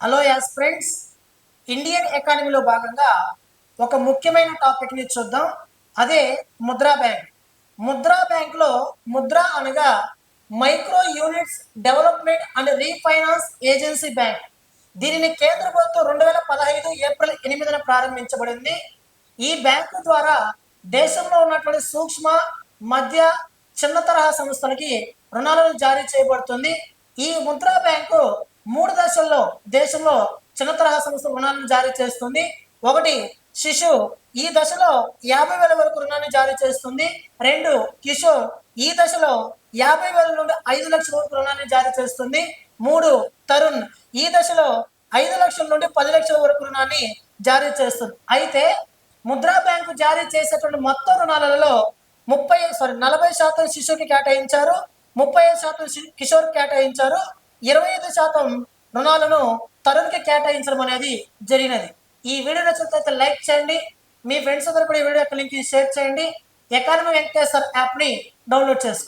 Hello as friends Indian ఎకానమీలో భాగంగా ఒక ముఖ్యమైన టాపిక్ని చూద్దాం. అదే ముద్రా బ్యాంక్. ముద్రా బ్యాంక్లో ముద్ర అనగా micro units development and refinance agency bank దీనిని కేంద్ర ప్రభుత్వం రెండు వేల పదహైదు ఏప్రిల్ ఎనిమిదిన ప్రారంభించబడింది. ఈ బ్యాంకు ద్వారా దేశంలో ఉన్నటువంటి సూక్ష్మ మధ్య చిన్న తరహా సంస్థలకి రుణాలను జారీ చేయబడుతుంది. ఈ ముద్రా బ్యాంకు మూడు దశల్లో దేశంలో చిన్న తరహా సంస్థ రుణాలను జారీ చేస్తుంది. ఒకటి శిశు ఈ దశలో యాభై వేల వరకు రుణాన్ని జారీ చేస్తుంది. రెండు కిషోర్ ఈ దశలో యాభై వేల నుండి ఐదు లక్షల వరకు రుణాన్ని జారీ చేస్తుంది. మూడు తరుణ్ ఈ దశలో ఐదు లక్షల నుండి పది లక్షల వరకు రుణాన్ని జారీ చేస్తుంది. అయితే ముద్రా బ్యాంకు జారీ చేసేటువంటి మొత్తం రుణాలలో ముప్పై సారీ నలభై శాతం శిశువుకి కేటాయించారు. ముప్పై ఐదు శాతం కిషోర్ కేటాయించారు. ఇరవై ఐదు శాతం రుణాలను తరుణ్కి కేటాయించడం అనేది జరిగినది. ఈ వీడియో నచ్చినట్లయితే లైక్ చేయండి. మీ ఫ్రెండ్స్ అందరూ కూడా ఈ వీడియో యొక్క లింక్ షేర్ చేయండి. ఎకానమీ వెంకటేశ్వర్ యాప్ని డౌన్లోడ్ చేసుకోండి.